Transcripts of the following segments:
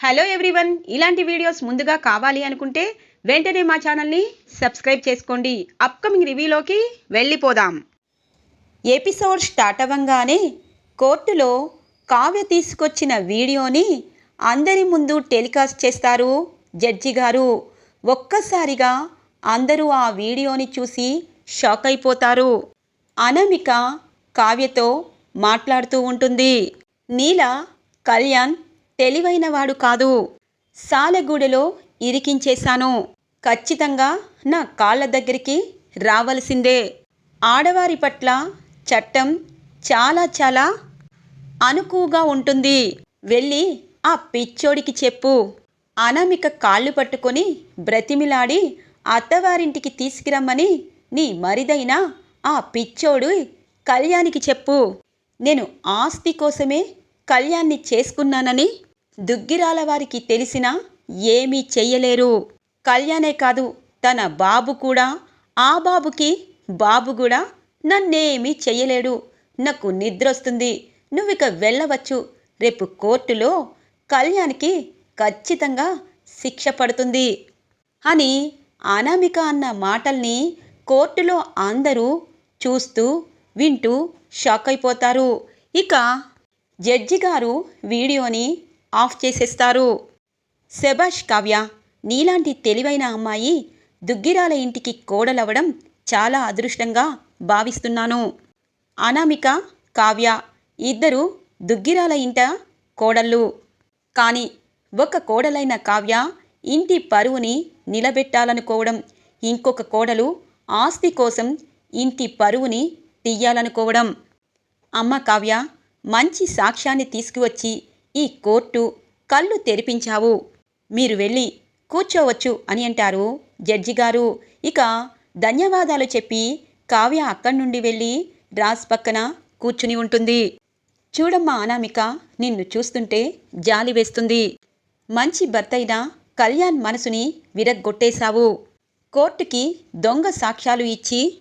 Hello everyone ఇలాంటి videos ముందుగా కావాలి అనుకుంటే వెంటనే మా ఛానల్ని సబ్స్క్రైబ్ చేసుకోండి. అప్కమింగ్ రివ్యూలోకి వెళ్ళిపోదాం. ఎపిసోడ్ స్టార్ట్ అవ్వంగానే కోర్టులో కావ్య తీసుకొచ్చిన వీడియోని అందరి ముందు టెలికాస్ట్ చేస్తారు జడ్జి గారు. ఒక్కసారిగా అందరూ ఆ వీడియోని చూసి షాక్ అయిపోతారు. అనామిక కావ్యతో మాట్లాడుతూ ఉంటుంది. నీల కళ్యాణ్ తెలివైనవాడు కాదు. సాలెగూడెలో ఇరికించేశాను. ఖచ్చితంగా నా కాళ్ళ దగ్గరికి రావలసిందే. ఆడవారి పట్ల చట్టం చాలా చాలా అనుకువగా ఉంటుంది. వెళ్ళి ఆ పిచ్చోడికి చెప్పు. అనామిక కాళ్ళు పట్టుకొని బ్రతిమిలాడి అత్తవారింటికి తీసుకురమ్మని నీ మరిదైన ఆ పిచ్చోడు కళ్యాణికి చెప్పు. నేను ఆస్తి కోసమే కళ్యాణ్ణి చేసుకున్నానని దుగ్గిరాల వారికి తెలిసినా ఏమీ చెయ్యలేరు. కళ్యాణే కాదు తన బాబు కూడా. ఆ బాబుకి బాబు కూడా నన్నేమీ చెయ్యలేడు. నాకు నిద్రొస్తుంది. నువ్విక వెళ్ళవచ్చు. రేపు కోర్టులో కళ్యాణ్కి ఖచ్చితంగా శిక్ష పడుతుంది. అని అనామిక అన్న మాటల్ని కోర్టులో అందరూ చూస్తూ వింటూ షాక్ అయిపోతారు ఇక జడ్జి గారు వీడియోని ఆఫ్ చేసేస్తారు. శభాష్ కావ్య నీలాంటి తెలివైన అమ్మాయి దుగ్గిరాల ఇంటికి కోడలవడం చాలా అదృష్టంగా భావిస్తున్నాను. అనామిక కావ్య ఇద్దరు దుగ్గిరాల ఇంట కోడళ్ళు. కానీ ఒక కోడలైన కావ్య ఇంటి పరువుని నిలబెట్టాలనుకోవడం ఇంకొక కోడలు ఆస్తి కోసం ఇంటి పరువుని తీయాలనుకోవడం. అమ్మ కావ్య మంచి సాక్ష్యాన్ని తీసుకువచ్చి ఈ కోర్టు కళ్ళు తెరిపించావు. మీరు వెళ్ళి కూర్చోవచ్చు అని అంటారు జడ్జి గారు. ఇక ధన్యవాదాలు చెప్పి కావ్య అక్కడి నుండి వెళ్ళి రాజ్ పక్కన కూర్చుని ఉంటుంది. చూడమ్మా అనామిక నిన్ను చూస్తుంటే జాలి వేస్తుంది. మంచి భర్తైన కళ్యాణ్ మనసుని విరగ్గొట్టేశావు. కోర్టుకి దొంగ సాక్ష్యాలు ఇచ్చి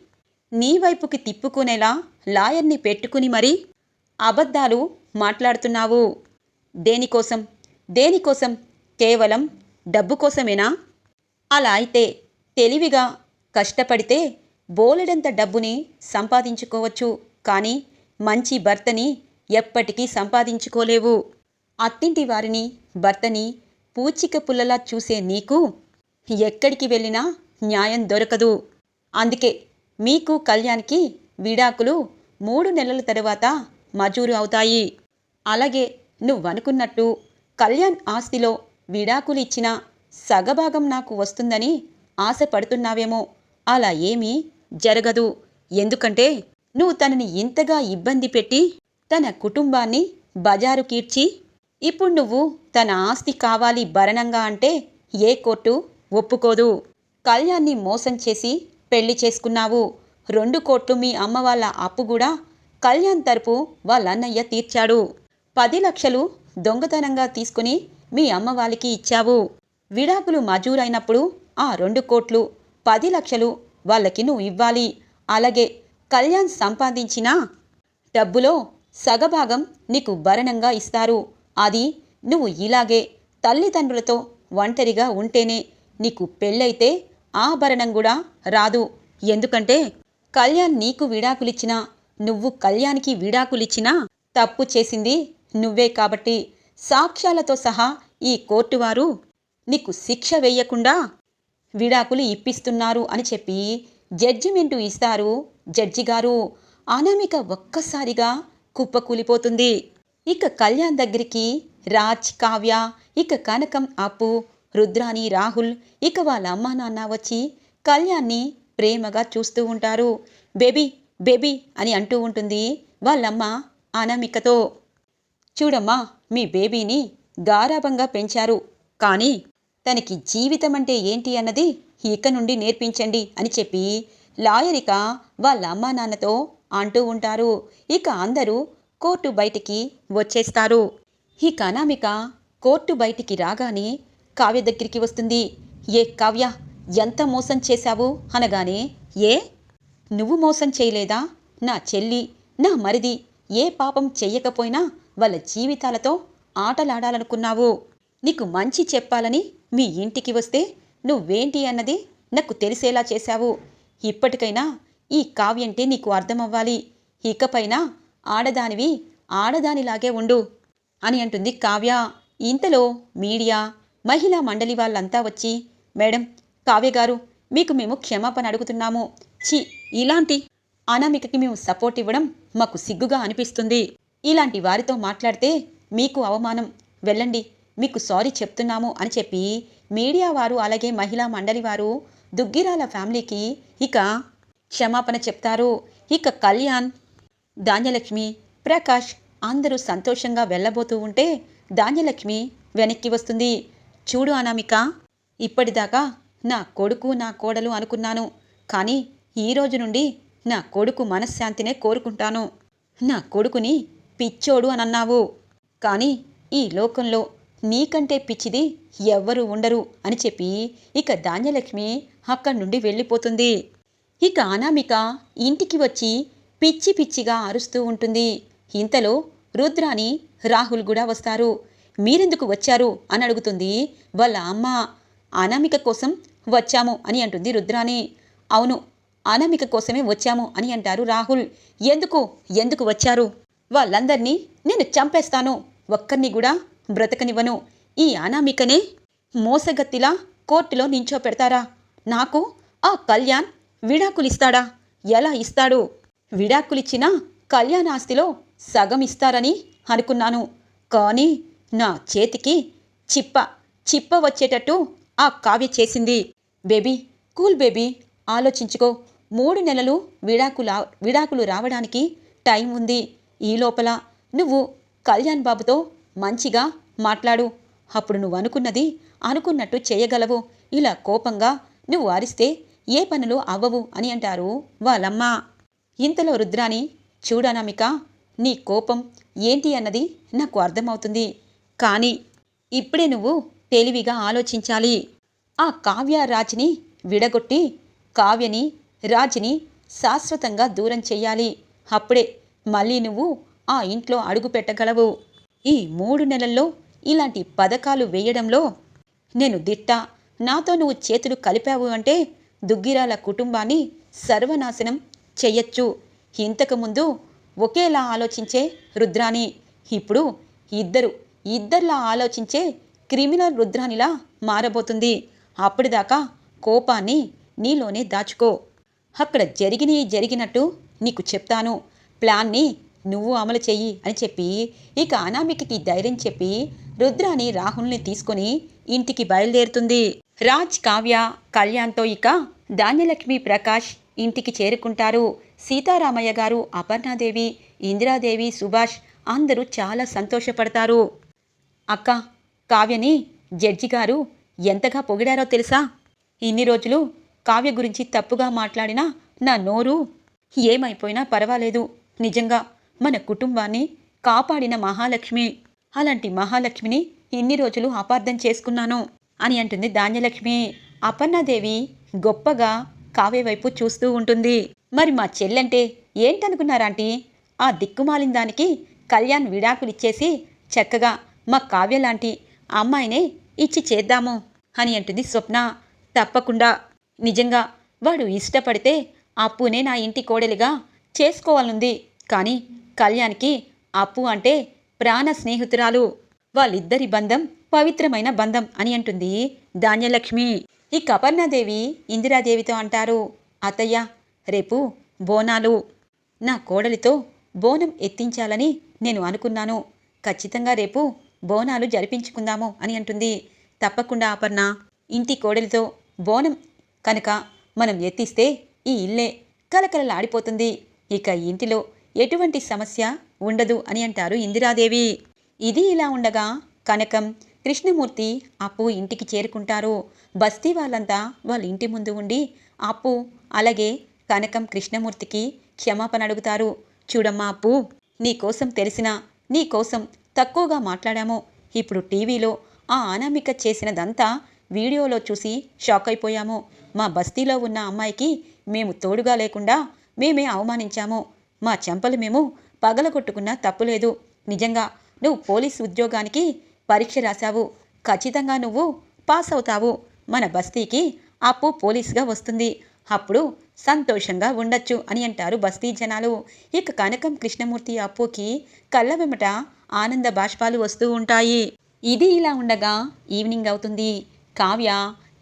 నీ వైపుకి తిప్పుకునేలా లాయర్ని పెట్టుకుని మరి అబద్ధాలు మాట్లాడుతున్నావు. దేనికోసం? దేనికోసం? కేవలం డబ్బు కోసమేనా? అలా అయితే తెలివిగా కష్టపడితే బోలెడంత డబ్బుని సంపాదించుకోవచ్చు. కానీ మంచి భర్తని ఎప్పటికీ సంపాదించుకోలేవు. అత్తింటి వారిని భర్తని పూచిక పుల్లలా చూసే నీకు ఎక్కడికి వెళ్ళినా న్యాయం దొరకదు. అందుకే మీకు కళ్యాణ్కి విడాకులు మూడు నెలల తరువాత మజూరు అవుతాయి. అలాగే నువ్వనుకున్నట్టు కళ్యాణ్ ఆస్తిలో విడాకులు ఇచ్చిన సగభాగం నాకు వస్తుందని ఆశపడుతున్నావేమో. అలా ఏమీ జరగదు. ఎందుకంటే నువ్వు తనని ఇంతగా ఇబ్బంది పెట్టి తన కుటుంబాన్ని బజారు కీడ్చి ఇప్పుడు నువ్వు తన ఆస్తి కావాలి భరణంగా అంటే ఏ కోర్టు ఒప్పుకోదు. కళ్యాణ్ని మోసం చేసి పెళ్ళి చేసుకున్నావు. రెండు కోట్లు మీ అమ్మ వాళ్ళ అప్పు కూడా కళ్యాణ్ తరపు వాళ్ళ అన్నయ్య తీర్చాడు. పది లక్షలు దొంగతనంగా తీసుకుని మీ అమ్మ వాళ్ళకి ఇచ్చావు. విడాకులు మజూరైనప్పుడు ఆ రెండు కోట్లు పది లక్షలు వాళ్ళకి నువ్వు ఇవ్వాలి. అలాగే కళ్యాణ్ సంపాదించిన డబ్బులో సగభాగం నీకు భరణంగా ఇస్తారు. అది నువ్వు ఇలాగే తల్లిదండ్రులతో ఒంటరిగా ఉంటేనే నీకు పెళ్ళైతే ఆ భరణం కూడా రాదు. ఎందుకంటే కళ్యాణ్ నీకు విడాకులిచ్చినా నువ్వు కళ్యాణ్కి విడాకులిచ్చినా తప్పు చేసింది నువ్వే కాబట్టి సాక్ష్యాలతో సహా ఈ కోర్టు వారు నీకు శిక్ష వేయకుండా విడాకులు ఇప్పిస్తున్నారు అని చెప్పి జడ్జిమెంటు ఇస్తారు. జడ్జి గారు అనామిక ఒక్కసారిగా కుప్పకూలిపోతుంది. ఇక కళ్యాణ్ దగ్గరికి రాజ్ కావ్య ఇక కనకం అప్పు రుద్రాని రాహుల్ ఇక వాళ్ళ అమ్మా నాన్న వచ్చి కళ్యాణ్ని ప్రేమగా చూస్తూ ఉంటారు. బేబీ బేబీ అని అంటూ ఉంటుంది వాళ్ళమ్మ అనామికతో. చూడమ్మా మీ బేబీని గారాభంగా పెంచారు. కానీ తనకి జీవితం అంటే ఏంటి అన్నది ఇక నుండి నేర్పించండి అని చెప్పి లాయరిక వాళ్ళ అమ్మా నాన్నతో అంటూ ఉంటారు. ఇక అందరూ కోర్టు బయటికి వచ్చేస్తారు. ఇక అనామిక కోర్టు బయటికి రాగానే కావ్య దగ్గరికి వస్తుంది. ఏ కావ్య ఎంత మోసం చేశావు? అనగానే ఏ? నువ్వు మోసం చేయలేదా? నా చెల్లి నా మరిది ఏ పాపం చెయ్యకపోయినా వాళ్ళ జీవితాలతో ఆటలాడాలనుకున్నావు. నీకు మంచి చెప్పాలని మీ ఇంటికి వస్తే నువ్వేంటి అన్నది నాకు తెలిసేలా చేశావు. ఇప్పటికైనా ఈ కావ్యంటే నీకు అర్థమవ్వాలి. ఇకపైన ఆడదానివి ఆడదానిలాగే ఉండు అని అంటుంది కావ్య. ఇంతలో మీడియా మహిళా మండలి వాళ్ళంతా వచ్చి మేడం కావ్య గారు మీకు మేము క్షమాపణ అడుగుతున్నాము. చి ఇలాంటి అనామికకి మేము సపోర్ట్ ఇవ్వడం మాకు సిగ్గుగా అనిపిస్తుంది. ఇలాంటి వారితో మాట్లాడితే మీకు అవమానం. వెళ్ళండి మీకు సారీ చెప్తున్నాము అని చెప్పి మీడియా వారు అలాగే మహిళా మండలి వారు దుగ్గిరాల ఫ్యామిలీకి ఇక క్షమాపణ చెప్తారు. ఇక కళ్యాణ్ ధాన్యలక్ష్మి ప్రకాష్ అందరూ సంతోషంగా వెళ్ళబోతూ ఉంటే ధాన్యలక్ష్మి వెనక్కి వస్తుంది. చూడు అనామిక ఇప్పటిదాకా నా కొడుకు నా కోడలు అనుకున్నాను. కానీ ఈ రోజు నుండి నా కొడుకు మనశ్శాంతినే కోరుకుంటాను. నా కొడుకుని పిచ్చోడు అని అన్నావు. కానీ ఈ లోకంలో నీకంటే పిచ్చిది ఎవ్వరూ ఉండరు అని చెప్పి ఇక ధాన్యలక్ష్మి అక్కడి నుండి వెళ్ళిపోతుంది. ఇక అనామిక ఇంటికి వచ్చి పిచ్చి పిచ్చిగా అరుస్తూ ఉంటుంది. ఇంతలో రుద్రాని రాహుల్ కూడా వస్తారు. మీరెందుకు వచ్చారు? అని అడుగుతుంది వాళ్ళ అమ్మ. అనామిక కోసం వచ్చాము అని అంటుంది రుద్రాని అవును అనామిక కోసమే వచ్చాము అని అంటారు రాహుల్. ఎందుకు? ఎందుకు వచ్చారు? వాళ్ళందరినీ నేను చంపేస్తాను. ఒక్కరిని కూడా బ్రతకనివ్వను. ఈ అనామికనే మోసగత్తిలా కోర్టులో నించో పెడతారా నాకు ఆ కళ్యాణ్ విడాకులిస్తాడా? ఎలా ఇస్తాడు? విడాకులిచ్చినా కళ్యాణ ఆస్తిలో సగం ఇస్తారని అనుకున్నాను. కానీ నా చేతికి చిప్ప చిప్ప వచ్చేటట్టు ఆ కావ్య చేసింది. బేబీ కూల్ బేబీ ఆలోచించుకో. మూడు నెలలు విడాకులు విడాకులు రావడానికి టైం ఉంది ఈ లోపల నువ్వు కళ్యాణ్ బాబుతో మంచిగా మాట్లాడు. అప్పుడు నువ్వు అనుకున్నది అనుకున్నట్టు చేయగలవు. ఇలా కోపంగా నువ్వు అరిస్తే ఏ పనులు అవ్వవు అని అంటారు వాళ్ళమ్మ. ఇంతలో రుద్రాని చూడనామిక నీ కోపం ఏంటి అన్నది నాకు అర్థమవుతుంది. కానీ ఇప్పుడే నువ్వు తెలివిగా ఆలోచించాలి. ఆ కావ్య రాజుని విడగొట్టి కావ్యని రాజుని శాశ్వతంగా దూరం చెయ్యాలి. అప్పుడే మళ్ళీ నువ్వు ఆ ఇంట్లో అడుగు పెట్టగలవు. ఈ మూడు నెలల్లో ఇలాంటి పథకాలు వేయడంలో నేను దిట్ట. నాతో నువ్వు చేతులు కలిపావు అంటే దుగ్గిరాల కుటుంబాన్ని సర్వనాశనం చెయ్యొచ్చు ఇంతకుముందు ఒకేలా ఆలోచించే రుద్రాని ఇప్పుడు ఇద్దరు ఇద్దరిలా ఆలోచించే క్రిమినల్ రుద్రానిలా మారబోతుంది. అప్పటిదాకా కోపాన్ని నీలోనే దాచుకో. అక్కడ జరిగినవి జరిగినట్టు నీకు చెప్తాను. ప్లాన్ని నువ్వు అమలు చెయ్యి అని చెప్పి ఇక అనామికకి ధైర్యం చెప్పి రుద్రాని రాహుల్ని తీసుకొని ఇంటికి బయలుదేరుతుంది. రాజ్ కావ్య కళ్యాణ్తో ఇక ధాన్యలక్ష్మి ప్రకాష్ ఇంటికి చేరుకుంటారు. సీతారామయ్య గారు అపర్ణాదేవి ఇందిరాదేవి సుభాష్ అందరూ చాలా సంతోషపడతారు. అక్క కావ్యని జడ్జి గారు ఎంతగా పొగిడారో తెలుసా? ఇన్ని రోజులు కావ్య గురించి తప్పుగా మాట్లాడినా నా నోరు ఏమైపోయినా పర్వాలేదు. నిజంగా మన కుటుంబాన్ని కాపాడిన మహాలక్ష్మి. అలాంటి మహాలక్ష్మిని ఇన్ని రోజులు అపార్థం చేసుకున్నాను అని అంటుంది ధాన్యలక్ష్మి. అపర్ణాదేవి గొప్పగా కావ్య వైపు చూస్తూ ఉంటుంది. మరి మా చెల్లంటే ఏంటనుకున్నారాంటీ ఆ దిక్కుమాలిన దానికి కళ్యాణ్ విడాకులిచ్చేసి చక్కగా మా కావ్య లాంటి అమ్మాయినే ఇచ్చి చేద్దాము అని అంటుంది స్వప్న. తప్పకుండా. నిజంగా వాడు ఇష్టపడితే అప్పునే నా ఇంటి కోడలిగా చేసుకోవాలనుంది. కానీ కళ్యాణ్కి అప్పు అంటే ప్రాణ స్నేహితురాలు. వాళ్ళిద్దరి బంధం పవిత్రమైన బంధం అని అంటుంది ధాన్యలక్ష్మి. ఈ కపర్ణాదేవి ఇందిరాదేవితో అంటారు అత్తయ్య రేపు బోనాలు. నా కోడలితో బోనం ఎత్తించాలని నేను అనుకున్నాను. ఖచ్చితంగా రేపు బోనాలు జరిపించుకుందాము అని అంటుంది. తప్పకుండా అపర్ణ ఇంటి కోడలితో బోనం కనుక మనం ఎత్తిస్తే ఈ ఇల్లే కలకలలాడిపోతుంది ఇక ఇంటిలో ఎటువంటి సమస్య ఉండదు అని అంటారు ఇందిరాదేవి. ఇది ఇలా ఉండగా కనకం కృష్ణమూర్తి అప్పు ఇంటికి చేరుకుంటారు. బస్తీ వాళ్ళంతా వాళ్ళ ఇంటి ముందు ఉండి అప్పు అలాగే కనకం కృష్ణమూర్తికి క్షమాపణ అడుగుతారు. చూడమ్మా అప్పు నీకోసం తెలిసిన నీకోసం తక్కువగా మాట్లాడాము. ఇప్పుడు టీవీలో ఆ అనామిక చేసినదంతా వీడియోలో చూసి షాక్ అయిపోయాము. మా బస్తీలో ఉన్న అమ్మాయికి మేము తోడుగా లేకుండా మేమే అవమానించాము. మా చెంపలు మేము పగలగొట్టుకున్నా తప్పులేదు. నిజంగా నువ్వు పోలీస్ ఉద్యోగానికి పరీక్ష రాశావు. ఖచ్చితంగా నువ్వు పాస్ అవుతావు. మన బస్తీకి అప్పు పోలీస్గా వస్తుంది. అప్పుడు సంతోషంగా ఉండొచ్చు అని అంటారు బస్తీ జనాలు. ఇక కనకం కృష్ణమూర్తి అప్పుకి కళ్ళ వెమట ఆనంద బాష్పాలు వస్తూ ఉంటాయి. ఇది ఇలా ఉండగా ఈవినింగ్ అవుతుంది. కావ్య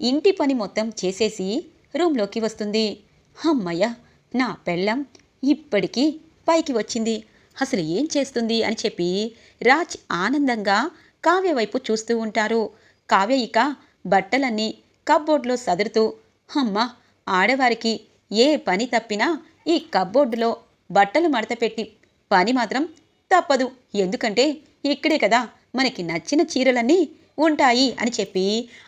ఇంటి పని మొత్తం చేసేసి రూమ్లోకి వస్తుంది. అమ్మయ్య నా పెళ్ళం ఇప్పటికీ పైకి వచ్చింది. అసలు ఏం చేస్తుంది అని చెప్పి రాజ్ ఆనందంగా కావ్య వైపు చూస్తూ ఉంటారు. కావ్య ఇక బట్టలన్నీ కబ్బోర్డ్లో సదురుతూ అమ్మ ఆడవారికి ఏ పని తప్పినా ఈ కబ్బోర్డులో బట్టలు మడతపెట్టి పని మాత్రం తప్పదు. ఎందుకంటే ఇక్కడే కదా మనకి నచ్చిన చీరలన్నీ ఉంటాయి అని చెప్పి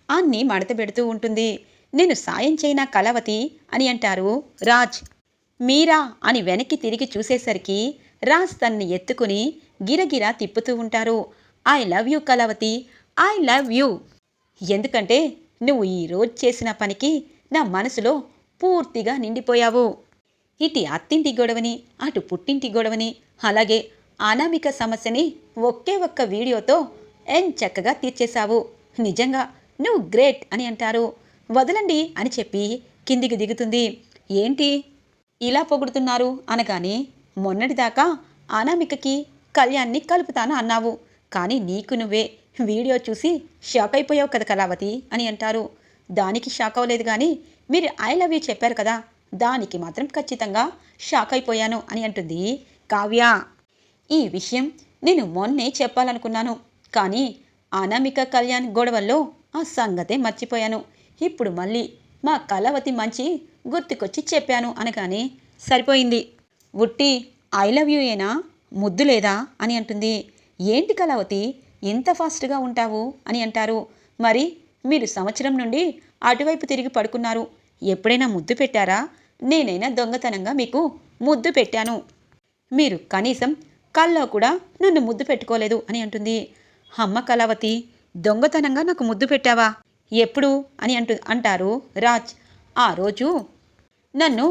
అన్నీ మడత పెడుతూ ఉంటుంది. నేను సాయం చేయనా కలవతి అని అంటారు రాజ్. మీరా అని వెనక్కి తిరిగి చూసేసరికి రాజ్ తన్ని ఎత్తుకుని గిరగిరా తిప్పుతూ ఉంటారు. I love you Kalavati I love you. ఎందుకంటే నువ్వు ఈ రోజు చేసిన పనికి నా మనసులో పూర్తిగా నిండిపోయావు. ఇటు అత్తింటి గొడవని అటు పుట్టింటి గొడవని అలాగే అనామిక సమస్యని ఒకే ఒక్క వీడియోతో చక్కగా తీర్చేశావు. నిజంగా నువ్వు గ్రేట్ అని అంటారు. వదలండి అని చెప్పి కిందికి దిగుతుంది. ఏంటి? ఇలా పొగుడుతున్నారు అనగానే మొన్నటిదాకా అనామికకి కళ్యాణ్ని కలుపుతాను అన్నావు. కానీ నీకు నువ్వే. వీడియో చూసి షాక్ అయిపోయావు కదా కళావతి అని అంటారు. దానికి షాక్ అవ్వలేదు కానీ మీరు ఐ లవ్ యూ చెప్పారు కదా దానికి మాత్రం ఖచ్చితంగా షాక్ అయిపోయాను అని అంటుంది కావ్య. ఈ విషయం నేను మొన్నే చెప్పాలనుకున్నాను. కానీ అనామిక కళ్యాణ్ గొడవల్లో ఆ సంగతే మర్చిపోయాను. ఇప్పుడు మళ్ళీ మా కళావతి మంచి గుర్తుకొచ్చి చెప్పాను అనగానే సరిపోయింది. ఉట్టి ఐ లవ్ యూ ఏనా? ముద్దు లేదా? అని అంటుంది. ఏంటి కళావతి? ఇంత ఫాస్ట్గా ఉంటావు? అని అంటారు. మరి మీరు సంవత్సరం నుండి అటువైపు తిరిగి పడుకున్నారు. ఎప్పుడైనా ముద్దు పెట్టారా? నేనైనా దొంగతనంగా మీకు ముద్దు పెట్టాను. మీరు కనీసం కల్లో కూడా నన్ను ముద్దు పెట్టుకోలేదు అని అంటుంది. అమ్మ కళావతి దొంగతనంగా నాకు ముద్దు పెట్టావా? ఎప్పుడు? అని అంటు అంటారు రాజ్. ఆ రోజు నన్ను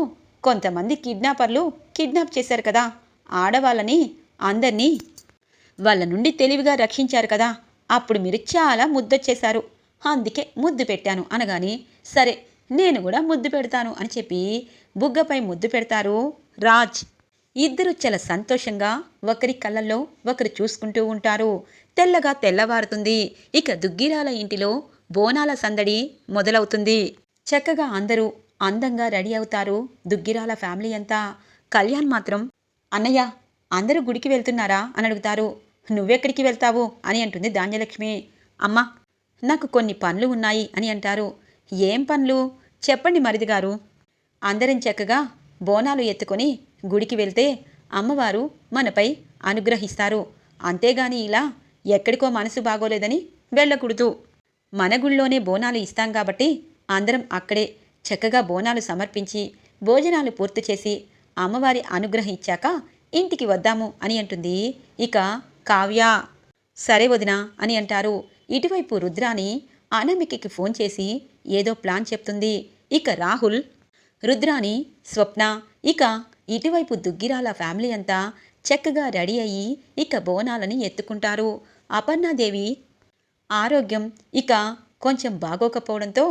కొంతమంది కిడ్నాపర్లు కిడ్నాప్ చేశారు కదా. ఆడవాళ్ళని అందరినీ వాళ్ళ నుండి తెలివిగా రక్షించారు కదా. అప్పుడు మీరు చాలా ముద్దొచ్చేశారు. అందుకే ముద్దు పెట్టాను అనగాని సరే నేను కూడా ముద్దు పెడతాను అని చెప్పి బుగ్గపై ముద్దు పెడతారు రాజ్. ఇద్దరు చాలా సంతోషంగా ఒకరి కళ్ళల్లో ఒకరు చూసుకుంటూ ఉంటారు. తెల్లగా తెల్లవారుతుంది. ఇక దుగ్గిరాల ఇంటిలో బోనాల సందడి మొదలవుతుంది. చక్కగా అందరూ అందంగా రెడీ అవుతారు. దుగ్గిరాల ఫ్యామిలీ అంతా. కళ్యాణ్ మాత్రం అన్నయ్య అందరూ గుడికి వెళ్తున్నారా? అని అడుగుతారు. నువ్వెక్కడికి వెళ్తావు? అని అంటుంది ధాన్యలక్ష్మి. అమ్మా నాకు కొన్ని పనులు ఉన్నాయి అని అంటారు. ఏం పనులు? చెప్పండి మరిది గారు అందరం చక్కగా బోనాలు ఎత్తుకొని గుడికి వెళ్తే అమ్మవారు మనపై అనుగ్రహిస్తారు. అంతేగాని ఇలా ఎక్కడికో మనసు బాగోలేదని వెళ్ళకూడదు. మన గుళ్ళోనే బోనాలు ఇస్తాం కాబట్టి అందరం అక్కడే చక్కగా బోనాలు సమర్పించి భోజనాలు పూర్తి చేసి అమ్మవారి అనుగ్రహం ఇచ్చాక ఇంటికి వద్దాము అని అంటుంది. ఇక కావ్య సరే వదిన అని అంటారు. ఇటువైపు రుద్రాని అనామికకి ఫోన్ చేసి ఏదో ప్లాన్ చెప్తుంది. ఇక రాహుల్ రుద్రాని స్వప్న ఇక ఇటువైపు దుగ్గిరాల ఫ్యామిలీ అంతా చక్కగా రెడీ అయ్యి ఇక బోనాలని ఎత్తుకుంటారు. అపర్ణాదేవి ఆరోగ్యం ఇక కొంచెం బాగోకపోవడంతో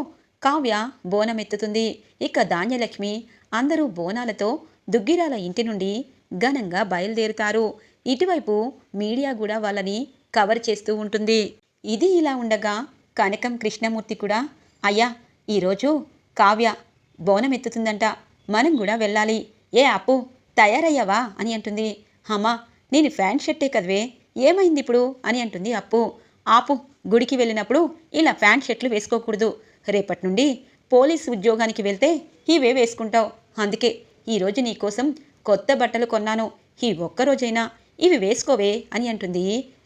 కావ్య బోనం ఎత్తుతుంది ఇక ధాన్యలక్ష్మి అందరూ బోనాలతో దుగ్గిరాల ఇంటి నుండి ఘనంగా బయలుదేరుతారు. ఇటువైపు మీడియా కూడా వాళ్ళని కవర్ చేస్తూ ఉంటుంది. ఇది ఇలా ఉండగా కనకం కృష్ణమూర్తి కూడా అయ్యా ఈరోజు కావ్య బోనం ఎత్తుతుందంట మనం కూడా వెళ్ళాలి. ఏ అప్పు తయారయ్యావా? అని అంటుంది. అమ్మా నేను ఫ్యాన్ షర్టే కదవే. ఏమైంది ఇప్పుడు? అని అంటుంది అప్పు. ఆపు గుడికి వెళ్ళినప్పుడు ఇలా ఫ్యాన్ షర్ట్లు వేసుకోకూడదు. రేపటి నుండి పోలీస్ ఉద్యోగానికి వెళ్తే ఇవే వేసుకుంటావు. అందుకే ఈరోజు నీకోసం కొత్త బట్టలు కొన్నాను. ఈ ఒక్కరోజైనా ఇవి వేసుకోవే అని అంటుంది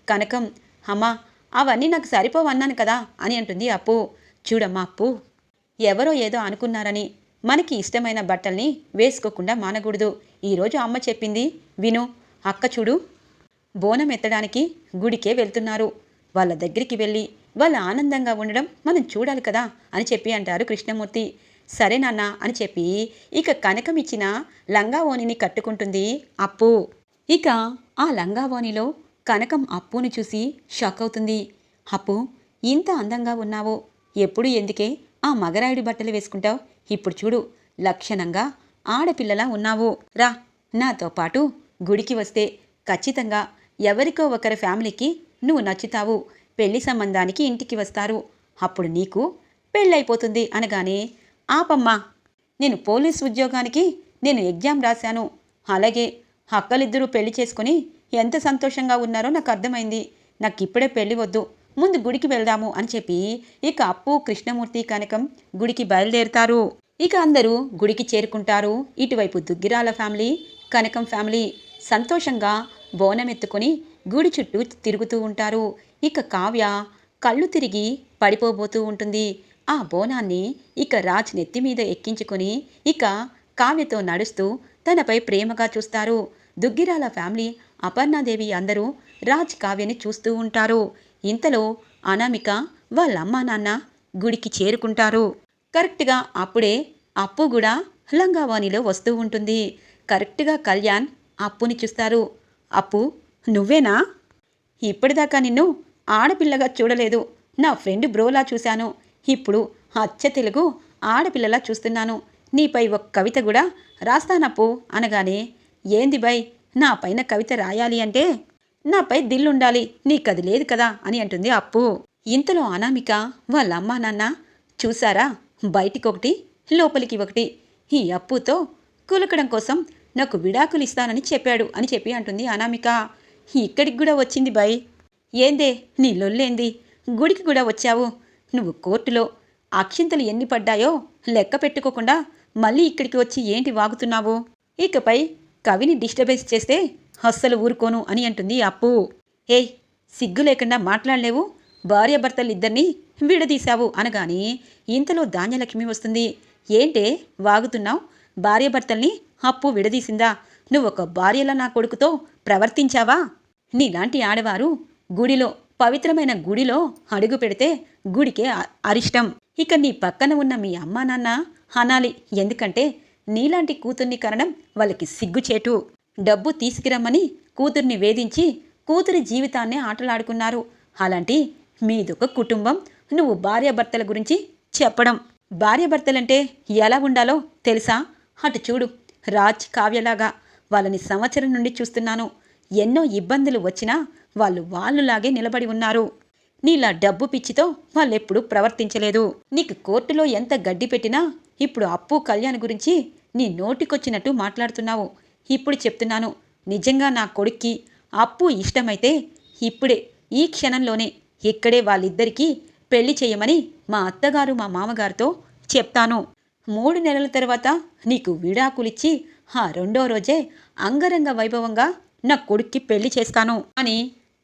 కనకం. అమ్మా అవన్నీ నాకు సరిపోవన్నాను కదా అని అంటుంది అప్పు. చూడమ్మా అప్పు ఎవరో ఏదో అనుకున్నారని మనకి ఇష్టమైన బట్టల్ని వేసుకోకుండా మానకూడదు. ఈరోజు అమ్మ చెప్పింది విను. అక్క చూడు బోనం ఎత్తడానికి గుడికే వెళ్తున్నారు. వాళ్ళ దగ్గరికి వెళ్ళి వాళ్ళ ఆనందంగా ఉండడం మనం చూడాలి కదా అని చెప్పి అంటారు కృష్ణమూర్తి. సరే నాన్న అని చెప్పి ఇక కనకం ఇచ్చిన లంగావోణిని కట్టుకుంటుంది అప్పు. ఇక ఆ లంగావోణిలో కనకం అప్పుని చూసి షాక్ అవుతుంది. అప్పు ఇంత అందంగా ఉన్నావో ఎప్పుడు ఎందుకే ఆ మగరాయుడి బట్టలు వేసుకుంటావు? ఇప్పుడు చూడు లక్షణంగా ఆడపిల్లలా ఉన్నావు. రా నాతో పాటు గుడికి వస్తే ఖచ్చితంగా ఎవరికో ఒకరి ఫ్యామిలీకి నువ్వు నచ్చుతావు. పెళ్ళి సంబంధానికి ఇంటికి వస్తారు. అప్పుడు నీకు పెళ్ళైపోతుంది అనగానే ఆపమ్మా నేను పోలీస్ ఉద్యోగానికి నేను ఎగ్జామ్ రాశాను. అలాగే అక్కలిద్దరూ పెళ్ళి చేసుకుని ఎంత సంతోషంగా ఉన్నారో నాకు అర్థమైంది. నాకు ఇప్పుడే పెళ్ళి వద్దు. ముందు గుడికి వెళ్దాము అని చెప్పి ఇక అప్పు కృష్ణమూర్తి కనకం గుడికి బయలుదేరుతారు. ఇక అందరూ గుడికి చేరుకుంటారు. ఇటువైపు దుగ్గిరాల ఫ్యామిలీ కనకం ఫ్యామిలీ సంతోషంగా బోనం ఎత్తుకొని గుడి చుట్టూ తిరుగుతూ ఉంటారు. ఇక కావ్య కళ్ళు తిరిగి పడిపోబోతూ ఉంటుంది. ఆ బోనాన్ని ఇక రాజ్ నెత్తి మీద ఎక్కించుకొని ఇక కావ్యతో నడుస్తూ తనపై ప్రేమగా చూస్తారు. దుగ్గిరాల ఫ్యామిలీ అపర్ణాదేవి అందరూ రాజ్ కావ్యని చూస్తూ ఉంటారు. ఇంతలో అనామిక వాళ్ళమ్మా నాన్న గుడికి చేరుకుంటారు. కరెక్ట్గా అప్పుడే అప్పు కూడా లంగావాణిలో వస్తూ ఉంటుంది. కరెక్ట్గా కళ్యాణ్ అప్పుని చూస్తారు. అప్పు నువ్వేనా? ఇప్పటిదాకా నిన్ను ఆడపిల్లగా చూడలేదు. నా ఫ్రెండ్ బ్రోలా చూశాను. ఇప్పుడు అచ్చ తెలుగు ఆడపిల్లలా చూస్తున్నాను. నీపై ఒక కవిత కూడా రాస్తానప్పు అనగానే ఏంది బై నా పైన కవిత రాయాలి అంటే నాపై దిల్లుండాలి. నీకది లేదు కదా అని అంటుంది అప్పు. ఇంతలో అనామిక వాళ్ళ అమ్మా నాన్న చూసారా బయటికొకటి లోపలికి ఒకటి. ఈ అప్పుతో కులకడం కోసం నాకు విడాకులు ఇస్తానని చెప్పాడు అని చెప్పి అంటుంది అనామిక. ఇక్కడికి కూడా వచ్చింది బాయ్. ఏందే నీ లొల్లేంది? గుడికి కూడా వచ్చావు. నువ్వు కోర్టులో అక్షింతలు ఎన్ని పడ్డాయో లెక్క పెట్టుకోకుండా మళ్ళీ ఇక్కడికి వచ్చి ఏంటి వాగుతున్నావు? ఇకపై కవిని డిస్టర్బెన్స్ చేస్తే అస్సలు ఊరుకోను అని అంటుంది అప్పు. ఏయ్ సిగ్గు లేకుండా మాట్లాడలేవు? భార్యాభర్తలిద్దరినీ విడదీశావు అనగానే ఇంతలో ధాన్యలక్ష్మి వస్తుంది. ఏంటే వాగుతున్నావు? భార్యాభర్తల్ని అప్పు విడదీసిందా? నువ్వొక భార్యలా నా కొడుకుతో ప్రవర్తించావా? నీలాంటి ఆడవారు గుడిలో పవిత్రమైన గుడిలో అడుగు పెడితే గుడికే అరిష్టం. ఇక నీ పక్కన ఉన్న మీ అమ్మా నాన్న అనాలి. ఎందుకంటే నీలాంటి కూతుర్ని కనడం వాళ్ళకి సిగ్గుచేటు. డబ్బు తీసుకురమ్మని కూతుర్ని వేధించి కూతురి జీవితాన్నే ఆటలాడుకున్నారు. అలాంటి మీదొక కుటుంబం నువ్వు భార్యాభర్తల గురించి చెప్పడం. భార్యాభర్తలంటే ఎలా ఉండాలో తెలుసా? అటు చూడు. రాజ్ కావ్యలాగా వాళ్ళని సంవత్సరం నుండి చూస్తున్నాను. ఎన్నో ఇబ్బందులు వచ్చినా వాళ్ళు వాళ్ళులాగే నిలబడి ఉన్నారు. నీలా డబ్బు పిచ్చితో వాళ్ళెప్పుడు ప్రవర్తించలేదు. నీకు కోర్టులో ఎంత గడ్డి పెట్టినా ఇప్పుడు అప్పు కళ్యాణ్ గురించి నీ నోటికొచ్చినట్టు మాట్లాడుతున్నావు. ఇప్పుడు చెప్తున్నాను నిజంగా నా కొడుక్కి అప్పు ఇష్టమైతే ఇప్పుడే ఈ క్షణంలోనే ఇక్కడే వాళ్ళిద్దరికీ పెళ్ళి చేయమని మా అత్తగారు మా మామగారితో చెప్తాను. మూడు నెలల తర్వాత నీకు విడాకులిచ్చి ఆ రెండో రోజే అంగరంగ వైభవంగా నా కొడుక్కి పెళ్ళి చేస్తాను అని.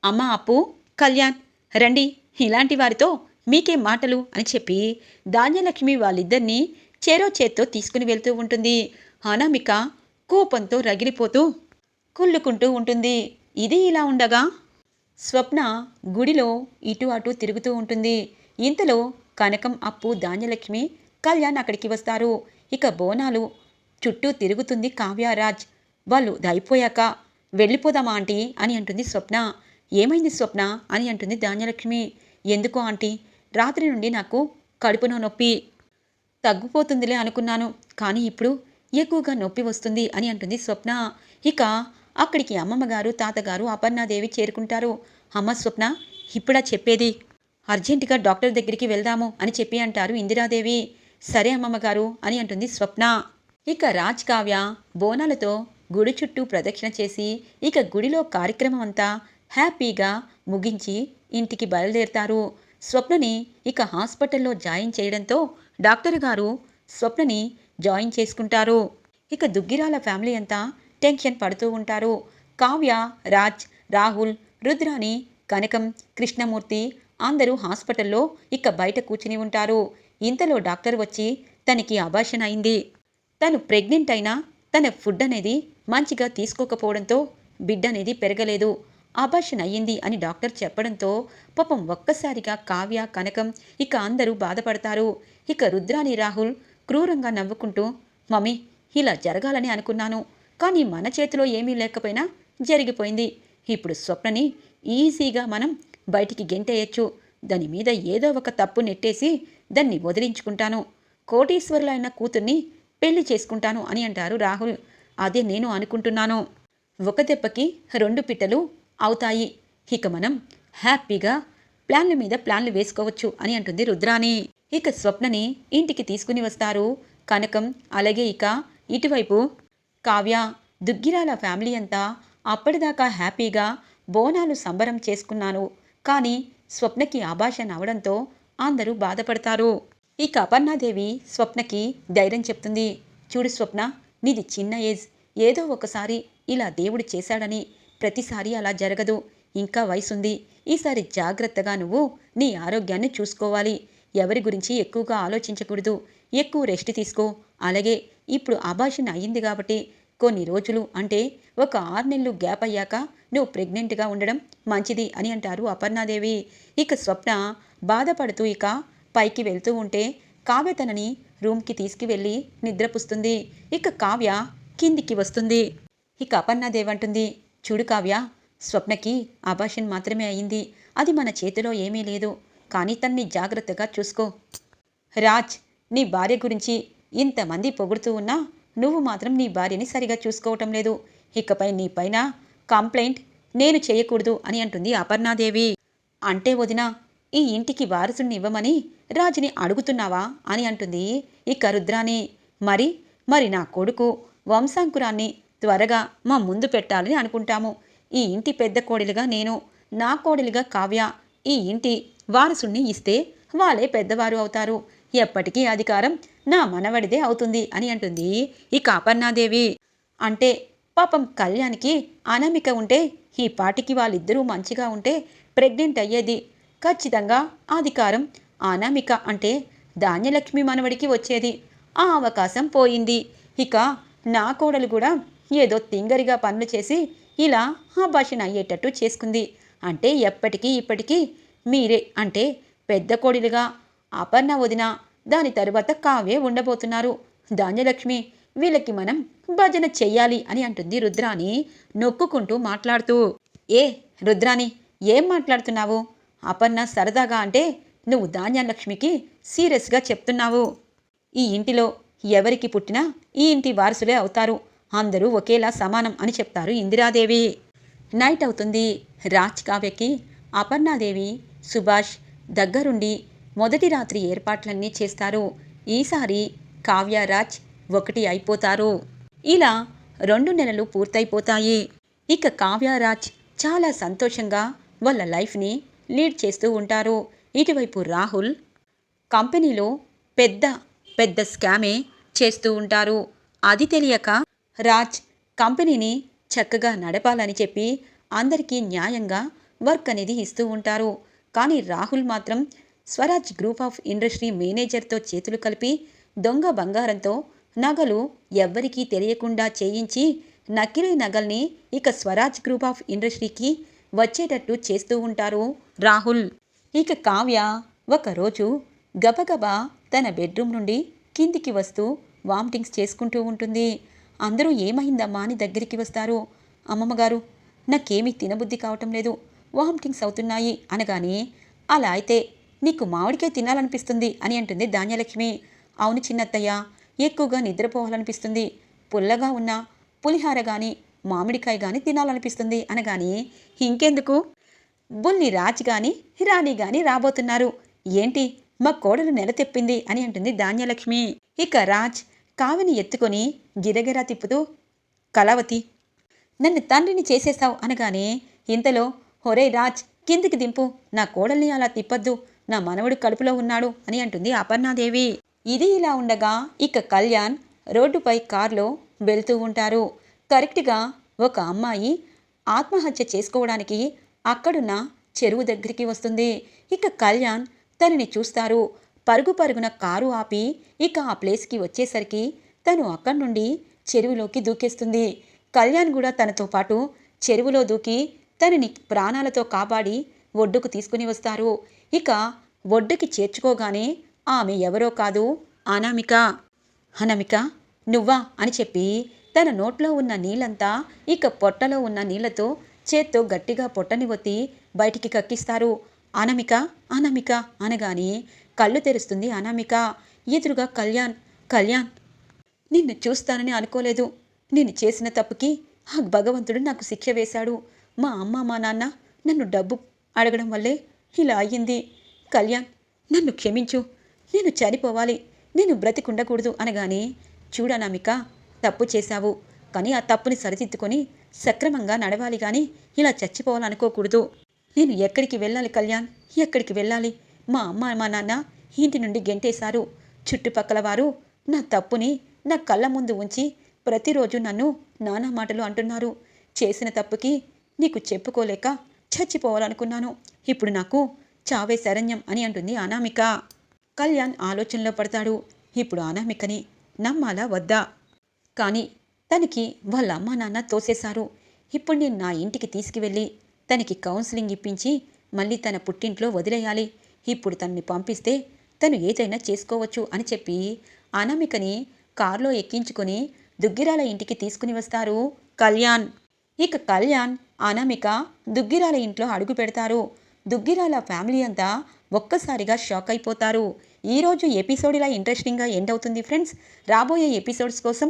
అమ్మ అప్పు కళ్యాణ్ రండి ఇలాంటి వారితో మీకే మాటలు అని చెప్పి ధాన్యలక్ష్మి వాళ్ళిద్దరినీ చేరో చేత్తో తీసుకుని వెళ్తూ ఉంటుంది. అనామిక కోపంతో రగిలిపోతూ కుళ్ళుకుంటూ ఉంటుంది. ఇది ఇలా ఉండగా స్వప్న గుడిలో ఇటు అటు తిరుగుతూ ఉంటుంది. ఇంతలో కనకం అప్పు ధాన్యలక్ష్మి కళ్యాణ్ అక్కడికి వస్తారు. ఇక బోనాలు చుట్టూ తిరుగుతుంది కావ్యరాజ్. వాళ్ళు దైపోయాక వెళ్ళిపోదామా ఆంటీ? అని అంటుంది స్వప్న. ఏమైంది స్వప్న? అని అంటుంది ధాన్యలక్ష్మి. ఎందుకో ఆంటీ? రాత్రి నుండి నాకు కడుపునో నొప్పి. తగ్గిపోతుందిలే అనుకున్నాను కానీ ఇప్పుడు ఎక్కువగా నొప్పి వస్తుంది అని అంటుంది స్వప్న. ఇక అక్కడికి అమ్మమ్మగారు తాతగారు అపర్ణాదేవి చేరుకుంటారు. అమ్మ స్వప్న ఇప్పుడా చెప్పేది? అర్జెంటుగా డాక్టర్ దగ్గరికి వెళ్దాము అని చెప్పి అంటారు ఇందిరాదేవి. సరే అమ్మమ్మగారు అని అంటుంది స్వప్న. ఇక రాజ్ కావ్య బోనాలతో గుడి చుట్టూ ప్రదక్షిణ చేసి ఇక గుడిలో కార్యక్రమం అంతా హ్యాపీగా ముగించి ఇంటికి బయలుదేరుతారు. స్వప్నని ఇక హాస్పిటల్లో జాయిన్ చేయడంతో డాక్టర్ గారు స్వప్నని జాయిన్ చేసుకుంటారు. ఇక దుగ్గిరాల ఫ్యామిలీ అంతా టెన్షన్ పడుతూ ఉంటారు. కావ్య రాజ్ రాహుల్ రుద్రాని కనకం కృష్ణమూర్తి అందరూ హాస్పిటల్లో ఇక బయట కూర్చుని ఉంటారు. ఇంతలో డాక్టర్ వచ్చి తనకి అభాషణ అయింది. తను ప్రెగ్నెంట్ అయినా తన ఫుడ్ అనేది మంచిగా తీసుకోకపోవడంతో బిడ్డ అనేది పెరగలేదు. అబార్షన్ అయ్యింది అని డాక్టర్ చెప్పడంతో పాపం ఒక్కసారిగా కావ్య కనకం ఇక అందరూ బాధపడతారు. ఇక రుద్రాని రాహుల్ క్రూరంగా నవ్వుకుంటూ మమ్మీ ఇలా జరగాలని అనుకున్నాను. కానీ మన చేతిలో ఏమీ లేకపోయినా జరిగిపోయింది. ఇప్పుడు స్వప్నని ఈజీగా మనం బయటికి గెంటేయచ్చు. దాని మీద ఏదో ఒక తప్పు నెట్టేసి దాన్ని వదిలించుకుంటాను. కోటీశ్వరులైన కూతుర్ని పెళ్ళి చేసుకుంటాను అని అంటారు రాహుల్. అదే నేను అనుకుంటున్నాను. ఒక దెబ్బకి రెండు పిట్టలు అవుతాయి. ఇక మనం హ్యాపీగా ప్లాన్ల మీద ప్లాన్లు వేసుకోవచ్చు అని అంటుంది రుద్రాణి. ఇక స్వప్నని ఇంటికి తీసుకుని వస్తారు. కనకం అలాగే ఇక ఇటువైపు కావ్య దుగ్గిరాల ఫ్యామిలీ అంతా అప్పటిదాకా హ్యాపీగా బోనాలు సంబరం చేసుకున్నాను కానీ స్వప్నకి ఆభాషణ అవడంతో అందరూ బాధపడతారు. ఇక అపర్ణాదేవి స్వప్నకి ధైర్యం చెప్తుంది. చూడు స్వప్న నీది చిన్న ఏజ్. ఏదో ఒకసారి ఇలా దేవుడు చేశాడని ప్రతిసారి అలా జరగదు. ఇంకా వయసుంది. ఈసారి జాగ్రత్తగా నువ్వు నీ ఆరోగ్యాన్ని చూసుకోవాలి. ఎవరి గురించి ఎక్కువగా ఆలోచించకూడదు. ఎక్కువ రెస్ట్ తీసుకో. అలాగే ఇప్పుడు అభాషణ అయ్యింది కాబట్టి కొన్ని రోజులు అంటే ఒక ఆరు నెలలు గ్యాప్ అయ్యాక నువ్వు ప్రెగ్నెంట్గా ఉండడం మంచిది అని అంటారు అపర్ణాదేవి. ఇక స్వప్న బాధపడుతూ ఇక పైకి వెళ్తూ ఉంటే కావ్య తనని రూమ్కి తీసుకువెళ్ళి నిద్రపుస్తుంది ఇక కావ్య కిందికి వస్తుంది. ఇక అపర్ణాదేవి అంటుంది చూడు కావ్య స్వప్నకి అభాషన్ మాత్రమే అయింది. అది మన చేతిలో ఏమీ లేదు. కానీ తన్ని జాగ్రత్తగా చూసుకో. రాజ్ నీ భార్య గురించి ఇంతమంది పొగుడుతూ ఉన్నా నువ్వు మాత్రం నీ భార్యని సరిగా చూసుకోవటం లేదు. ఇకపై నీ పైన కంప్లైంట్ నేను చేయకూడదు అని అంటుంది అపర్ణాదేవి. అంటే వదినా ఈ ఇంటికి వారసుని ఇవ్వమని రాజుని అడుగుతున్నావా అని అంటుంది ఇక రుద్రాని మరి మరి నా కొడుకు వంశాంకురాన్ని త్వరగా మా ముందు పెట్టాలని అనుకుంటాము. ఈ ఇంటి పెద్ద కోడలిగా నేను నా కోడలిగా కావ్య ఈ ఇంటి వారసుణ్ణి ఇస్తే వాళ్ళే పెద్దవారు అవుతారు. ఎప్పటికీ అధికారం నా మనవడిదే అవుతుంది అని అంటుంది ఇక అపర్ణాదేవి అంటే పాపం కళ్యాణ్కి అనామిక ఉంటే ఈ పాటికి వాళ్ళిద్దరూ మంచిగా ఉంటే ప్రెగ్నెంట్ అయ్యేది ఖచ్చితంగా అధికారం అనామిక అంటే ధాన్యలక్ష్మి మనవడికి వచ్చేది. ఆ అవకాశం పోయింది. ఇక నా కోడలు కూడా ఏదో తింగరిగా పనులు చేసి ఇలా ఆ అయ్యేటట్టు చేసుకుంది. అంటే ఎప్పటికీ ఇప్పటికీ మీరే అంటే పెద్ద కోడిలుగా అపర్ణ వదిన దాని తరువాత కావే ఉండబోతున్నారు. ధాన్యలక్ష్మి వీళ్ళకి మనం భజన చెయ్యాలి అని అంటుంది రుద్రాని నొక్కుకుంటూ మాట్లాడుతూ. ఏ రుద్రాని ఏం మాట్లాడుతున్నావు? అపర్ణ సరదాగా అంటే నువ్వు ధాన్యలక్ష్మికి సీరియస్గా చెప్తున్నావు. ఈ ఇంటిలో ఎవరికి పుట్టినా ఈ ఇంటి వారసులే అవుతారు. అందరూ ఒకేలా సమానం అని చెప్తారు ఇందిరాదేవి. నైట్ అవుతుంది. రాజ్ కావ్యకి అపర్ణాదేవి సుభాష్ దగ్గరుండి మొదటి రాత్రి ఏర్పాట్లన్నీ చేస్తారు. ఈసారి కావ్య రాజ్ ఒకటి అయిపోతారు. ఇలా రెండు నెలలు పూర్తయిపోతాయి. ఇక కావ్యరాజ్ చాలా సంతోషంగా వాళ్ళ లైఫ్ని లీడ్ చేస్తూ ఉంటారు. ఇటువైపు రాహుల్ కంపెనీలో పెద్ద పెద్ద స్కామే చేస్తూ ఉంటారు. అది తెలియక రాజ్ కంపెనీని చక్కగా నడపాలని చెప్పి అందరికీ న్యాయంగా వర్క్ అనేది ఇస్తూ ఉంటారు. కానీ రాహుల్ మాత్రం స్వరాజ్ గ్రూప్ ఆఫ్ ఇండస్ట్రీ మేనేజర్తో చేతులు కలిపి దొంగ బంగారంతో నగలు ఎవ్వరికీ తెలియకుండా చేయించి నకిలీ నగల్ని ఇక స్వరాజ్ గ్రూప్ ఆఫ్ ఇండస్ట్రీకి వచ్చేటట్టు చేస్తూ ఉంటారు. రాహుల్ ఇక కావ్య ఒకరోజు గబగబా తన బెడ్రూమ్ నుండి కిందికి వస్తూ వామిటింగ్స్ చేసుకుంటూ ఉంటుంది. అందరూ ఏమైందమ్మా అని దగ్గరికి వస్తారు. అమ్మమ్మగారు నాకేమీ తినబుద్ధి కావటం లేదు. వామిటింగ్స్ అవుతున్నాయి అనగానే అలా అయితే నీకు మామిడికాయ తినాలనిపిస్తుంది అని అంటుంది ధాన్యలక్ష్మి. అవును చిన్నత్తయ్య ఎక్కువగా నిద్రపోవాలనిపిస్తుంది. పుల్లగా ఉన్న పులిహార కానీ మామిడికాయ కానీ తినాలనిపిస్తుంది అనగాని ఇంకెందుకు? బుల్లి రాజ్ గాని రాణి గాని రాబోతున్నారు. ఏంటి? మా కోడలు నెల తెప్పింది అని అంటుంది ధాన్యలక్ష్మి. ఇక రాజ్ కావిని ఎత్తుకొని గిరగిరా తిప్పుతూ కళావతి నన్ను తండ్రిని చేసేశావు అనగానే ఇంతలో హొరే రాజ్ కిందికి దింపు. నా కోడల్ని అలా తిప్పొద్దు. నా మనవడు కడుపులో ఉన్నాడు అని అంటుంది అపర్ణాదేవి. ఇది ఇలా ఉండగా ఇక కళ్యాణ్ రోడ్డుపై కారులో వెళ్తూ ఉంటారు. కరెక్ట్గా ఒక అమ్మాయి ఆత్మహత్య చేసుకోవడానికి అక్కడున్న చెరువు దగ్గరికి వస్తుంది. ఇక కళ్యాణ్ తనని చూస్తారు. పరుగు పరుగున కారు ఆపి ఇక ఆ ప్లేస్కి వచ్చేసరికి తను అక్కడి నుండి చెరువులోకి దూకేస్తుంది. కళ్యాణ్ కూడా తనతో పాటు చెరువులో దూకి తనని ప్రాణాలతో కాపాడి ఒడ్డుకు తీసుకుని వస్తారు. ఇక ఒడ్డుకి చేర్చుకోగానే ఆమె ఎవరో కాదు అనామిక. అనామిక నువ్వా అని చెప్పి తన నోట్లో ఉన్న నీళ్ళంతా ఇక పొట్టలో ఉన్న నీళ్ళతో చేత్తో గట్టిగా పొట్టని ఒత్తి బయటికి కక్కిస్తారు. అనామిక అనామిక అనగానే కళ్ళు తెరుస్తుంది అనామిక. ఎదురుగా కళ్యాణ్ కళ్యాణ్ నిన్ను చూస్తానని అనుకోలేదు. నేను చేసిన తప్పుకి ఆ భగవంతుడు నాకు శిక్ష వేశాడు. మా అమ్మ మా నాన్న నన్ను డబ్బు అడగడం వల్లే ఇలా అయ్యింది. కళ్యాణ్ నన్ను క్షమించు. నేను చనిపోవాలి. నేను బ్రతికుండకూడదు అనగానే చూడనామిక తప్పు చేశావు. కానీ ఆ తప్పుని సరిదిద్దుకొని సక్రమంగా నడవాలి కానీ ఇలా చచ్చిపోవాలనుకోకూడదు. నేను ఎక్కడికి వెళ్ళాలి కళ్యాణ్? ఎక్కడికి వెళ్ళాలి? మా అమ్మ మా నాన్న ఇంటి నుండి గెంటేశారు. చుట్టుపక్కల వారు నా తప్పుని నా కళ్ళ ముందు ఉంచి ప్రతిరోజు నన్ను నానా మాటలు అంటున్నారు. చేసిన తప్పుకి నీకు చెప్పుకోలేక చచ్చిపోవాలనుకున్నాను. ఇప్పుడు నాకు చావే శరణ్యం అని అంటుంది అనామిక. కళ్యాణ్ ఆలోచనలో పడతాడు. ఇప్పుడు అనామికని నమ్మాలా వద్దా? కానీ తనకి వాళ్ళ అమ్మ నాన్న తోసేశారు. ఇప్పుడు నేను నా ఇంటికి తీసుకువెళ్ళి తనకి కౌన్సిలింగ్ ఇప్పించి మళ్ళీ తన పుట్టింట్లో వదిలేయాలి. ఇప్పుడు తనని పంపిస్తే తను ఏదైనా చేసుకోవచ్చు అని చెప్పి అనామికని కారులో ఎక్కించుకొని దుగ్గిరాల ఇంటికి తీసుకుని వస్తారు కళ్యాణ్. ఇక కళ్యాణ్ అనామిక దుగ్గిరాల ఇంట్లో అడుగు పెడతారు. దుగ్గిరాల ఫ్యామిలీ అంతా ఒక్కసారిగా షాక్ అయిపోతారు. ఈరోజు ఎపిసోడ్ ఇలా ఇంట్రెస్టింగ్గా ఎండ్ అవుతుంది ఫ్రెండ్స్. రాబోయే ఎపిసోడ్స్ కోసం